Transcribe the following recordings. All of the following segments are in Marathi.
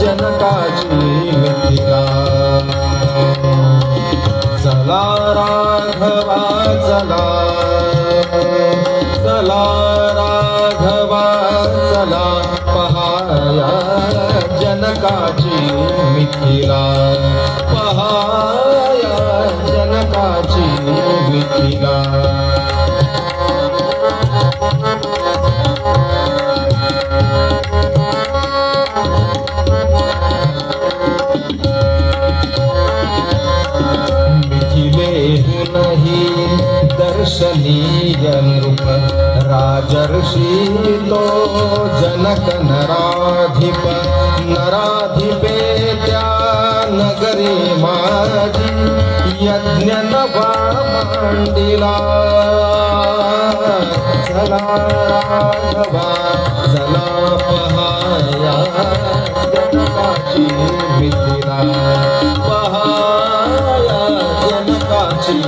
जनक जी वतिका राजर्षि तो जनक नराधिप, नराधिपेत्या नगरे माजी यज्ञ नवामण्डिला जला राघवा जलापहाया, जनकाची मिथिला। पहाया, जनकाची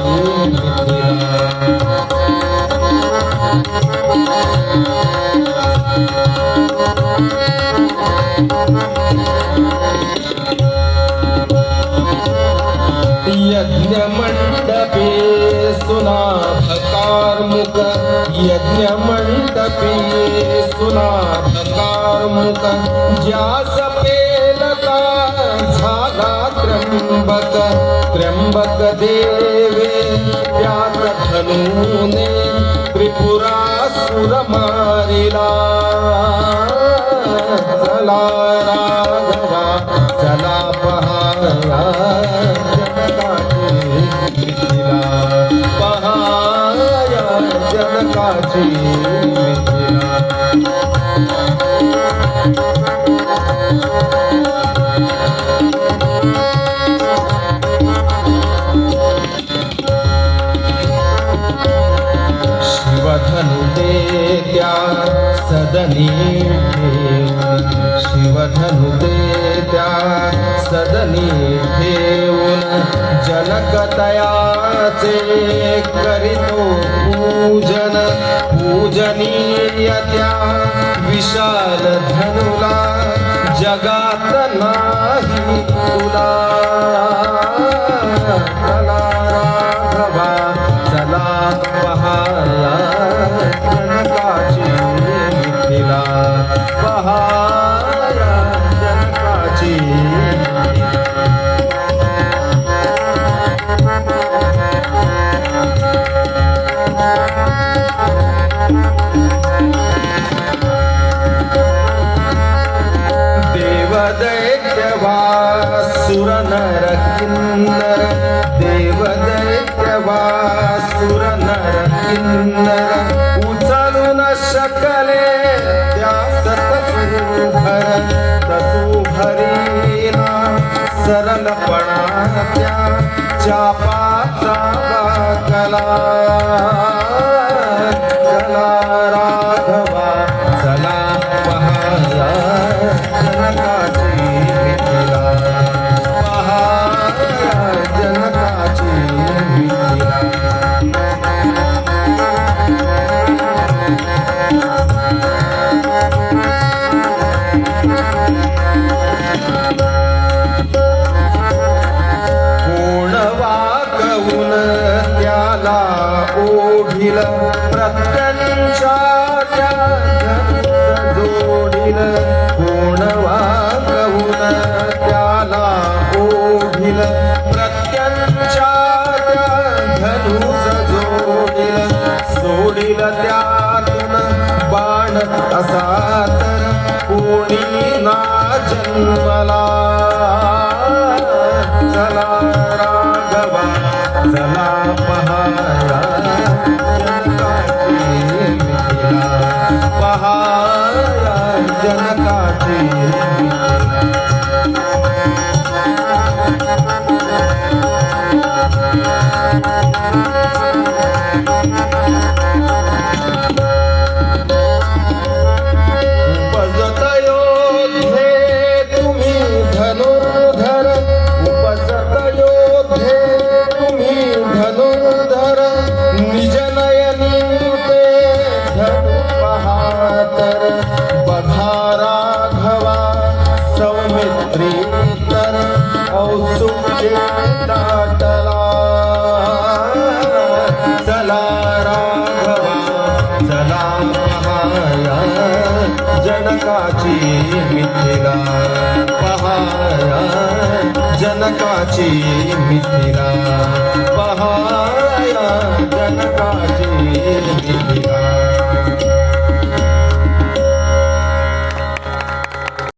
यज्ञमण्डपे सुनाभकारमुक यज्ञमण्डपे सुनाभकारमुक ज्यासपेलता झाला त्र्यम्बक त्र्यम्बक देवे व्यासधनूने त्रिपुरासुर मारिला. चला राघवा चला पहाया जनकाची मिथिला. पहाया जनकाची मिथिला. सदनी। शिवधनुते त्या सदनी ठेवून जनकतयाचे करीतो पूजन। पूजनीय त्या विशाल धनुला जगात सुर नर किन्नर देवदैत्यवा सुर नर किन्नर उचलू न शकले त्या सतसुभर तसुभरीना सरलपणा त्या चापाचा कला. सोडील त्यातून बाण असा तर कोणी ना जन्मला. चला राघवा चला पहारा जनकाची मिथिला पहाया जनकाची जनकाची मिथिला. पहारा जनकाची मिथिला. पहारा जन